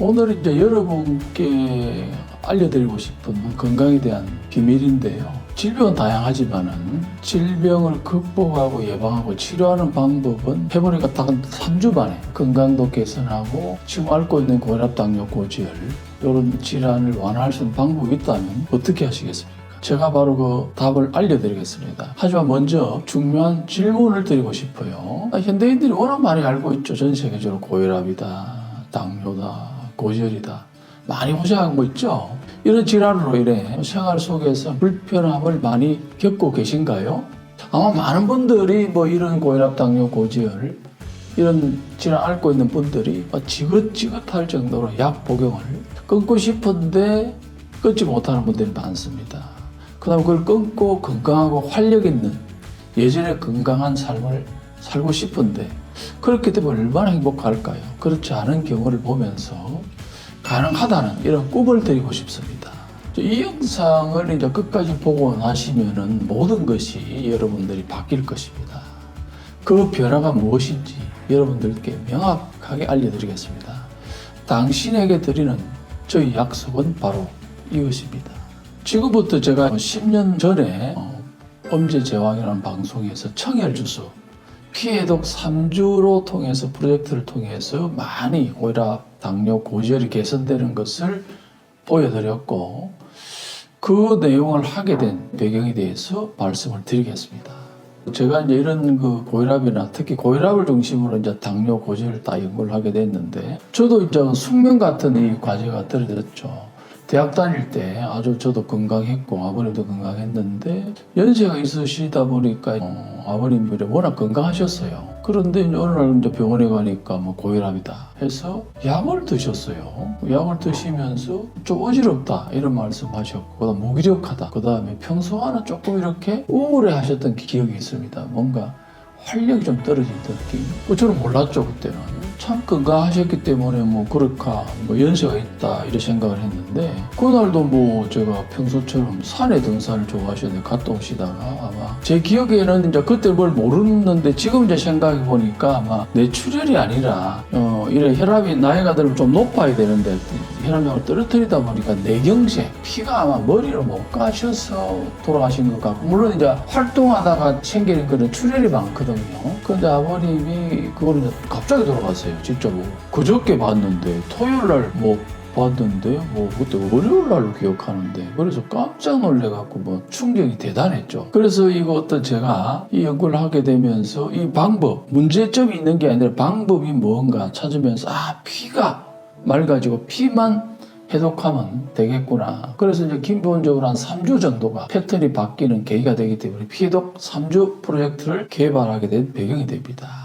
오늘 이제 여러분께 알려드리고 싶은 건강에 대한 비밀인데요. 질병은 다양하지만은 질병을 극복하고 예방하고 치료하는 방법은 해보니까 딱 3주 만에 건강도 개선하고 지금 앓고 있는 고혈압, 당뇨, 고지혈 이런 질환을 완화할 수 있는 방법이 있다면 어떻게 하시겠습니까? 제가 바로 그 답을 알려드리겠습니다. 하지만 먼저 중요한 질문을 드리고 싶어요. 아, 현대인들이 워낙 많이 알고 있죠. 전 세계적으로 고혈압이다, 당뇨다, 고지혈이다. 많이 호소하고 있죠. 이런 질환으로 인해 생활 속에서 불편함을 많이 겪고 계신가요? 아마 많은 분들이 뭐 이런 고혈압, 당뇨, 고지혈 이런 질환 앓고 있는 분들이 막 지긋지긋할 정도로 약 복용을 끊고 싶은데 끊지 못하는 분들이 많습니다. 그다음 그걸 끊고 건강하고 활력 있는 예전의 건강한 삶을 살고 싶은데 그렇게 되면 얼마나 행복할까요? 그렇지 않은 경우를 보면서 가능하다는 이런 꿈을 드리고 싶습니다. 이 영상을 이제 끝까지 보고 나시면은 모든 것이 여러분들이 바뀔 것입니다. 그 변화가 무엇인지 여러분들께 명확하게 알려드리겠습니다. 당신에게 드리는 저희 약속은 바로 이것입니다. 지금부터 제가 10년 전에 어, 엄제제왕이라는 방송에서 청혈주수 피해독 3주로 통해서 프로젝트를 통해서 많이 고혈압, 당뇨, 고지혈이 개선되는 것을 보여드렸고 그 내용을 하게 된 배경에 대해서 말씀을 드리겠습니다. 제가 이제 이런 그 고혈압이나 특히 고혈압을 중심으로 이제 당뇨, 고지혈 다 연구를 하게 됐는데 저도 이제 숙명 같은 이 과제가 떨어졌죠. 대학 다닐 때 아주 저도 건강했고 아버님도 건강했는데 연세가 있으시다 보니까 어, 아버님이 워낙 건강하셨어요. 그런데 어느 날 이제 병원에 가니까 뭐 고혈압이다 해서 약을 드셨어요. 약을 드시면서 좀 어지럽다 이런 말씀하셨고 그다음 무기력하다. 그다음에 평소와는 조금 이렇게 우울해하셨던 기억이 있습니다. 뭔가 활력이 좀 떨어진 느낌. 뭐 저는 몰랐죠 그때는. 참 건강하셨기 때문에 뭐 그렇까 뭐 연세가 있다 이런 생각을 했는데 그날도 뭐 제가 평소처럼 산에 등산을 좋아하셨는데 갔다 오시다가 아마 제 기억에는 이제 그때 뭘 모르는데 지금 이제 생각해 보니까 아마 뇌출혈이 아니라 어 이래 혈압이 나이가 들면 좀 높아야 되는데 혈압량을 떨어뜨리다 보니까 뇌경색 피가 아마 머리로 못 가셔서 돌아가신 것 같고 물론 이제 활동하다가 생기는 그런 출혈이 많거든 요. 근데 아버님이 그걸 갑자기 돌아갔어요. 진짜 뭐 그저께 봤는데 토요일 날뭐 봤는데 뭐 그때 월요일 날로 기억하는데 그래서 깜짝 놀래갖고 뭐 충격이 대단했죠. 그래서 이것도 제가 이 연구를 하게 되면서 이 방법 문제점이 있는 게 아니라 방법이 뭔가 찾으면서 아 피가 맑아지고 피만 해독하면 되겠구나. 그래서 이제 기본적으로 한 3주 정도가 패턴이 바뀌는 계기가 되기 때문에 피해독 3주 프로젝트를 개발하게 된 배경이 됩니다.